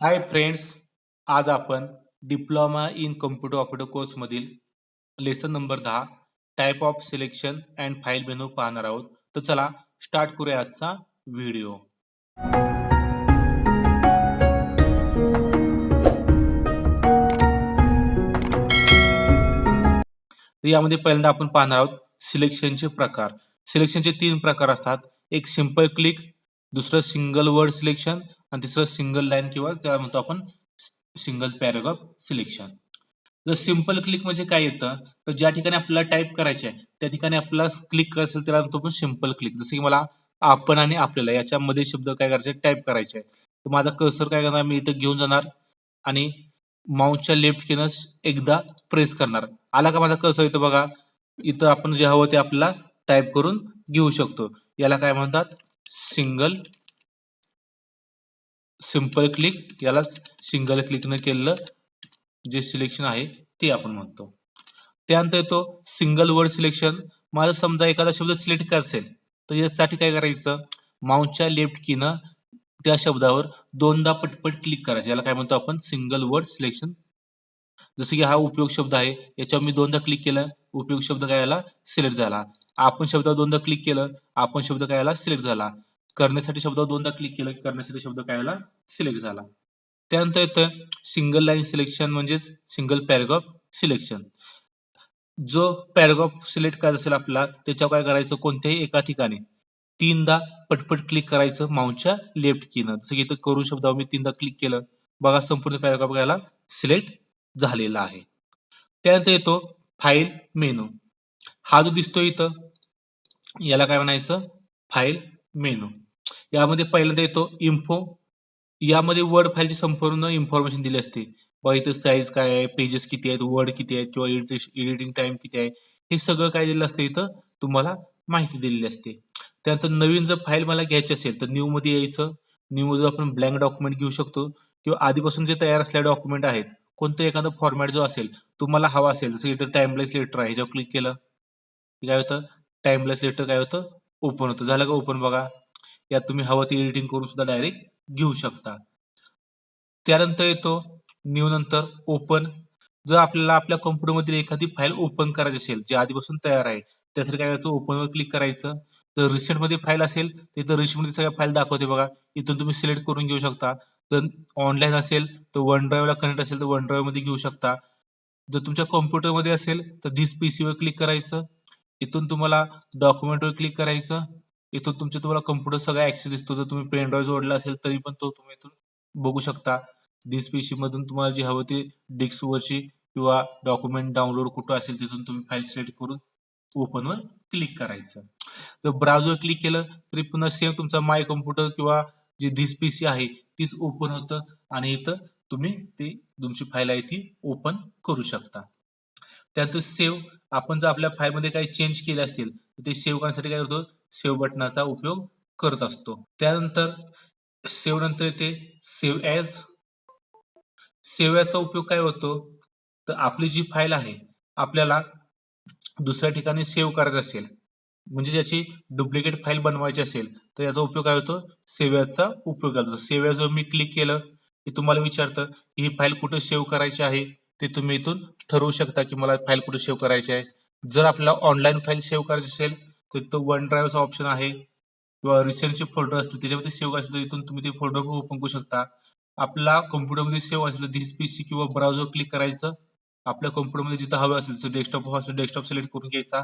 हाय friends आज आपण diploma in computer operator कोर्समधील लेसन नंबर दहा type of selection and file menu पाहणार आहोत. तर चला स्टार्ट करूया आजचा व्हिडिओ तर यामध्ये पहिल्यांदा आपण पाहणार आहोत सिलेक्शनचे प्रकार. सिलेक्शनचे तीन प्रकार असतात. एक सिंपल क्लिक दुसरं सिंगल वर्ड सिलेक्शन आणि तिसरं सिंगल लाईन किंवा त्याला म्हणतो आपण सिंगल पॅराग्राफ सिलेक्शन जर सिंपल क्लिक म्हणजे काय येतं? तर ज्या ठिकाणी आपल्याला टाईप करायचे आहे त्या ठिकाणी आपल्याला क्लिक करायचं असेल त्याला म्हणतो आपण सिंपल क्लिक जसं की मला आपण आणि आपल्याला याच्यामध्ये शब्द काय करायचे टाईप करायचे आहे तर माझा कर्सर काय करणार? मी इथं घेऊन जाणार आणि माऊसच्या लेफ्ट किनं एकदा प्रेस करणार. आला का माझा कर्सर इथं बघा? इथं आपण जे हवं ते आपल्याला टाईप करून घेऊ शकतो. याला काय म्हणतात? सिंगल सिंपल क्लिक याला सिंगल क्लिकनं केलेलं जे सिलेक्शन आहे ते आपण म्हणतो. त्यानंतर येतो सिंगल वर्ड सिलेक्शन माझं समजा एखादा शब्द सिलेक्ट करायचा असेल तर यासाठी काय करायचं? माऊसच्या लेफ्ट कीनं त्या शब्दावर दोनदा पटपट क्लिक करायचं. याला काय म्हणतो आपण? सिंगल वर्ड सिलेक्शन जसं की हा उपयोग शब्द आहे याच्यावर मी दोनदा क्लिक केलं उपयोग शब्द काय याला सिलेक्ट झाला. आपण शब्दावर दोनदा क्लिक केलं आपण शब्द काय याला सिलेक्ट झाला. करण्यासाठी शब्द दोनदा क्लिक केलं करण्यासाठी शब्द काय याला सिलेक्ट झाला. त्यानंतर येतं सिंगल लाईन सिलेक्शन म्हणजेच सिंगल पॅरेग्राफ सिलेक्शन जो पॅरेग्राफ सिलेक्ट करायचा असेल आपला त्याच्यावर काय करायचं? कोणत्याही एका ठिकाणी तीनदा पटपट क्लिक करायचं माऊंटच्या लेफ्ट कीनं जसं की इथं करू शब्दावर मी तीनदा क्लिक केलं. बघा संपूर्ण पॅरेग्राफ करायला सिलेक्ट झालेला आहे. त्यानंतर येतो फाईल मेनू हा जो दिसतो इथं याला काय म्हणायचं? फाईल मेनू यामध्ये पहिल्यांदा येतो इन्फो यामध्ये वर्ड फाईलची संपूर्ण इन्फॉर्मेशन दिली असते. बघा इथं साईज काय आहे पेजेस किती आहेत वर्ड किती आहेत किंवा एडिटिंग टाइम किती आहे हे सगळं काय दिलेलं असतं इथं? तुम्हाला माहिती दिलेली असते. त्यानंतर नवीन जर फाईल मला घ्यायची असेल तर न्यू मध्ये यायचं. न्यू मध्ये आपण ब्लँक डॉक्युमेंट घेऊ शकतो. किंवा आधीपासून जे तयार असलेले डॉक्युमेंट आहेत कोणतं एखादा फॉर्मॅट जो असेल तुम्हाला हवा असेल जसं इथं टाइमलेस लेटर आहे ह्याच्यावर क्लिक केलं. काय होतं? टाइमलेस लेटर काय होतं? ओपन होतं. झालं का ओपन बघा? यात तुम्ही हवं ते एडिटिंग करून सुद्धा डायरेक्ट घेऊ शकता. त्यानंतर येतो न्यू नंतर ओपन जर आपल्याला आपल्या कॉम्प्युटरमधील एखादी फाईल ओपन करायची असेल जे आधीपासून तयार आहे त्यासाठी काय करायचं? ओपनवर क्लिक करायचं. तर रिसेंटमध्ये फाईल असेल तर इथं रिसेंटमध्ये सगळ्या फाईल दाखवते बघा. इथून तुम्ही सिलेक्ट करून घेऊ शकता. जर ऑनलाईन असेल तर वन ड्राईव्हला कनेक्ट असेल तर वन ड्राईव्हमध्ये घेऊ शकता. जर तुमच्या कॉम्प्युटरमध्ये असेल तर धिस पीसीवर क्लिक करायचं. इथून तुम्हाला डॉक्युमेंटवर क्लिक करायचं. इथून तुमच्या तुम्हाला कम्प्युटर सगळा ऍक्सेस दिसतो. जर तुम्ही पेन ड्राईव्ह जोडला असेल तरी पण तो तुम्ही इथून बघू शकता. दिस पीसी मधून तुम्हाला जे हवं ते डिस्क वरची किंवा डॉक्युमेंट डाउनलोड कुठं असेल तिथून तुम्ही फाईल सिलेक्ट करून ओपनवर क्लिक करायचं. जर ब्राउझर क्लिक केलं तरी पुन्हा सेम तुमचा माय कम्प्युटर किंवा जी धीस पीसी आहे तीच ओपन होतं आणि इथं तुम्ही ती तुमची फाईल आहे ती ओपन करू शकता. त्यानंतर सेव्ह आपण जर आपल्या फाईलमध्ये काही चेंज केले असतील तर ते सेव्ह करण्यासाठी काय करतो? सेव्ह बटनाचा उपयोग करत असतो. त्यानंतर सेव्ह नंतर येते सेव्ह ॲज सेव्ह ॲजचा उपयोग काय होतो? तर आपली जी फाईल आहे आपल्याला दुसऱ्या ठिकाणी सेव्ह करायचं असेल म्हणजे ज्याची डुप्लिकेट फाईल बनवायची असेल तर याचा उपयोग काय होतो? सेव्ह उपयोग होतो सेव्ह मी क्लिक केलं की तुम्हाला विचारतं की ही फाईल कुठे सेव्ह करायची आहे? ते तुम्ही इथून ठरवू शकता की मला फाईल कुठे सेव्ह करायची आहे. जर आपल्याला ऑनलाईन फाईल सेव्ह करायची असेल तर तो वन ड्राईव्हचा ऑप्शन आहे. किंवा रिसेंटचे फोल्डर असतील त्याच्यामध्ये सेव्ह असेल तर इथून तुम्ही ते फोल्डर ओपन करू शकता. आपला कम्प्युटरमध्ये सेव्ह असेल तर पी पीसी किंवा ब्राउझर क्लिक करायचं. आपल्या कम्प्युटरमध्ये जिथं हवं असेल तर डेस्कटॉप हवं असेल डेस्कटॉप सिलेक्ट करून घ्यायचा.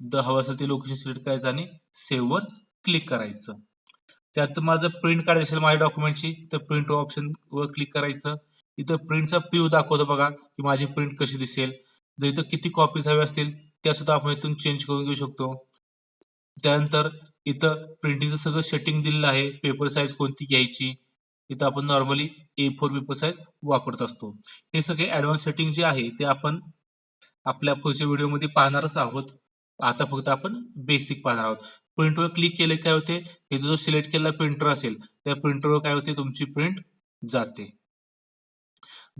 जिथं हवं असेल ते लोकेशन सिलेक्ट करायचं आणि सेव्हवर क्लिक करायचं. त्यात माझं जर प्रिंट काढायचं असेल माझ्या डॉक्युमेंटची तर प्रिंट ऑप्शन वर क्लिक करायचं. इथं प्रिंटचा प्रिव्ह दाखवतो बघा की माझी प्रिंट कशी दिसेल. जर इथं किती कॉपीज हव्या असतील त्या सुद्धा आपण इथून चेंज करून घेऊ शकतो. त्यानंतर इथं प्रिंटिंगचं सगळं सेटिंग दिलेलं आहे. पेपर साईज कोणती घ्यायची? इथं आपण normally A four paper size वापरत असतो. हे सगळे ऍडव्हान्स सेटिंग जे आहे ते आपण आपल्या पुढच्या व्हिडिओमध्ये पाहणारच आहोत. आता फक्त आपण बेसिक पाहणार आहोत. प्रिंटवर क्लिक केले काय होते? हे जो सिलेक्ट केलेला प्रिंटर असेल त्या प्रिंटरवर काय होते? तुमची प्रिंट जाते.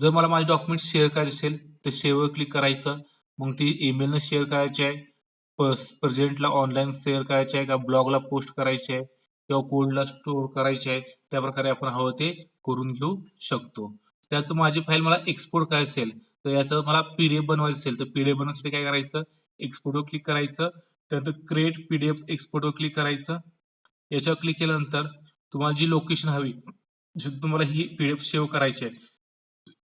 जर मला माझे डॉक्युमेंट शेअर करायचे असेल तर शेअरवर क्लिक करायचं. मग ती ईमेलनं शेअर करायची आहे. प्रेझेंटला ऑनलाईन शेअर करायचे आहे का? ब्लॉगला पोस्ट करायचे आहे किंवा कोल्डला स्टोअर करायचे आहे त्या प्रकारे आपण हवं ते करून घेऊ शकतो. त्यात माझी फाईल मला एक्सपोर्ट करायची असेल तर याचं मला पीडीएफ बनवायचं असेल तर पीडीएफ बनवण्यासाठी काय करायचं? एक्सपोर्टवर क्लिक करायचं. त्यानंतर क्रिएट पीडीएफ एक्सपोर्टवर क्लिक करायचं. याच्यावर क्लिक केल्यानंतर तुम्हाला जी लोकेशन हवी जिथे तुम्हाला ही पीडीएफ सेव्ह करायची आहे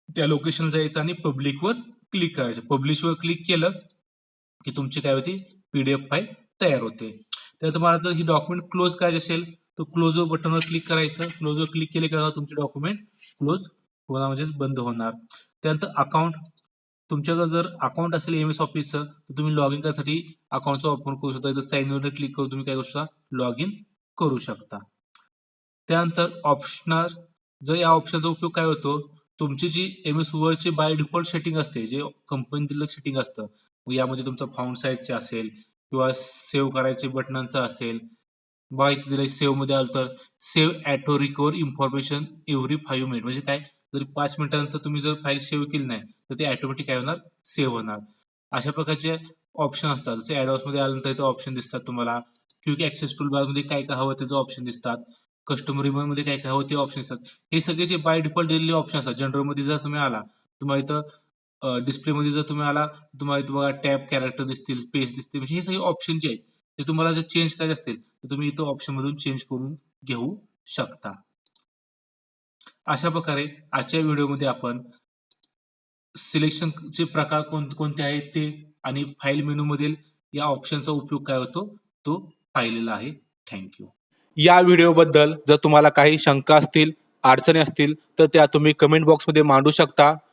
त्या लोकेशन जायचं आणि पब्लिकवर क्लिक करायचं. पब्लिशवर क्लिक केलं की तुमची काय होती? पीडीएफ फाईल तयार होते. तर तुम्हाला जर ही डॉक्युमेंट क्लोज करायची असेल तर क्लोज बटनवर क्लिक करायचं. क्लोजवर क्लिक केले का तुमचे डॉक्युमेंट क्लोज होणार म्हणजेच बंद होणार. त्यानंतर अकाउंट तुमच्याकडे जर अकाउंट असेल एम एस ऑफिसचं तर तुम्ही लॉग इन करण्यासाठी अकाउंटचा वापर करू शकता. इथं साईन वर क्लिक करून तुम्ही काय करू शकता? लॉग इन करू शकता. त्यानंतर ऑप्शनर जर या ऑप्शनचा उपयोग काय होतो? तुमची जी एम एस वर्डची बाय डिफॉल्ट सेटिंग असते जे कंपनी दिलेलं सेटिंग असतं यामध्ये तुमचं फाउंड साईजचे असेल किंवा सेव्ह करायचे बटनांचा असेल. बघा इथे दिलं सेव्हमध्ये आलं तर save auto recover information every five minute म्हणजे काय? जर पाच मिनिटानंतर तुम्ही जर फाईल सेव्ह केली नाही तर ते ऑटोमॅटिक काय होणार? सेव्ह होणार. अशा प्रकारचे ऑप्शन असतात. जसे ऍडव्हान्समध्ये आल्यानंतर इथं ऑप्शन दिसतात तुम्हाला. क्विक ऍक्सेस टूल बारमध्ये काय काय हवं त्याचं ऑप्शन दिसतात. कस्टमर रिमोटमध्ये काय काय हवं ते ऑप्शन दिसतात. हे सगळे जे बाय डिफॉल्ट दिलेले ऑप्शन असतात. जनरलमध्ये जर तुम्ही आला तुम्हाला इथं डिस्प्लेमध्ये जर तुम्ही आला तुम्हाला तुम्हाला टॅब कॅरेक्टर दिसतील पेज दिसतील म्हणजे हे सगळे ऑप्शन जे आहेत ते तुम्हाला जर चेंज करायचे असतील तर तुम्ही इथं ऑप्शन मधून चेंज करून घेऊ शकता. अशा प्रकारे आजच्या व्हिडिओमध्ये आपण सिलेक्शनचे प्रकार कोण कोणते आहेत ते आणि फाईल मेनू मधील या ऑप्शनचा उपयोग काय होतो तो पाहिलेला आहे. थँक्यू या व्हिडिओबद्दल जर तुम्हाला काही शंका असतील अडचणी असतील तर त्या तुम्ही कमेंट बॉक्समध्ये मांडू शकता.